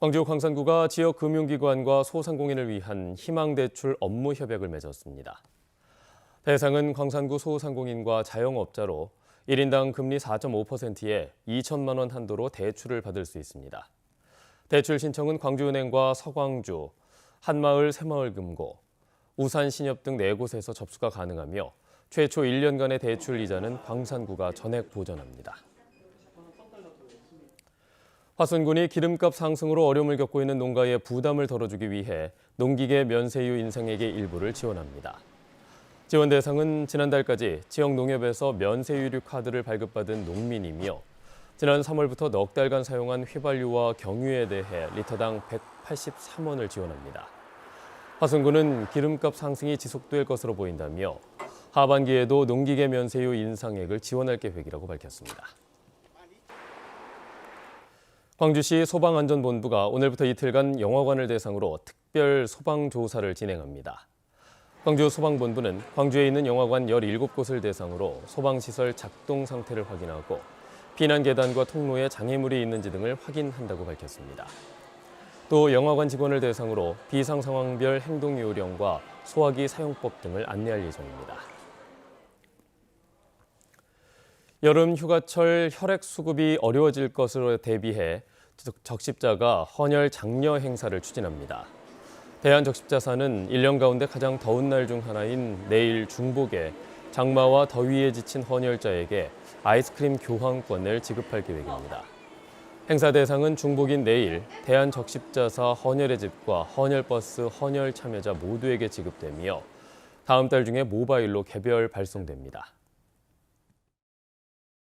광주 광산구가 지역 금융기관과 소상공인을 위한 희망대출 업무 협약을 맺었습니다. 대상은 광산구 소상공인과 자영업자로 1인당 금리 4.5%에 2천만 원 한도로 대출을 받을 수 있습니다. 대출 신청은 광주은행과 서광주, 한마을 새마을금고, 우산신협 등 4곳에서 접수가 가능하며 최초 1년간의 대출 이자는 광산구가 전액 보전합니다. 화순군이 기름값 상승으로 어려움을 겪고 있는 농가의 부담을 덜어주기 위해 농기계 면세유 인상액의 일부를 지원합니다. 지원 대상은 지난달까지 지역 농협에서 면세유류 카드를 발급받은 농민이며 지난 3월부터 넉 달간 사용한 휘발유와 경유에 대해 리터당 183원을 지원합니다. 화순군은 기름값 상승이 지속될 것으로 보인다며 하반기에도 농기계 면세유 인상액을 지원할 계획이라고 밝혔습니다. 광주시 소방안전본부가 오늘부터 이틀간 영화관을 대상으로 특별 소방 조사를 진행합니다. 광주 소방본부는 광주에 있는 영화관 17곳을 대상으로 소방시설 작동 상태를 확인하고 피난 계단과 통로에 장애물이 있는지 등을 확인한다고 밝혔습니다. 또 영화관 직원을 대상으로 비상 상황별 행동 요령과 소화기 사용법 등을 안내할 예정입니다. 여름 휴가철 혈액 수급이 어려워질 것으로 대비해 적십자가 헌혈 장려 행사를 추진합니다. 대한적십자사는 1년 가운데 가장 더운 날 중 하나인 내일 중복에 장마와 더위에 지친 헌혈자에게 아이스크림 교환권을 지급할 계획입니다. 행사 대상은 중복인 내일 대한적십자사 헌혈의 집과 헌혈버스 헌혈 참여자 모두에게 지급되며 다음 달 중에 모바일로 개별 발송됩니다.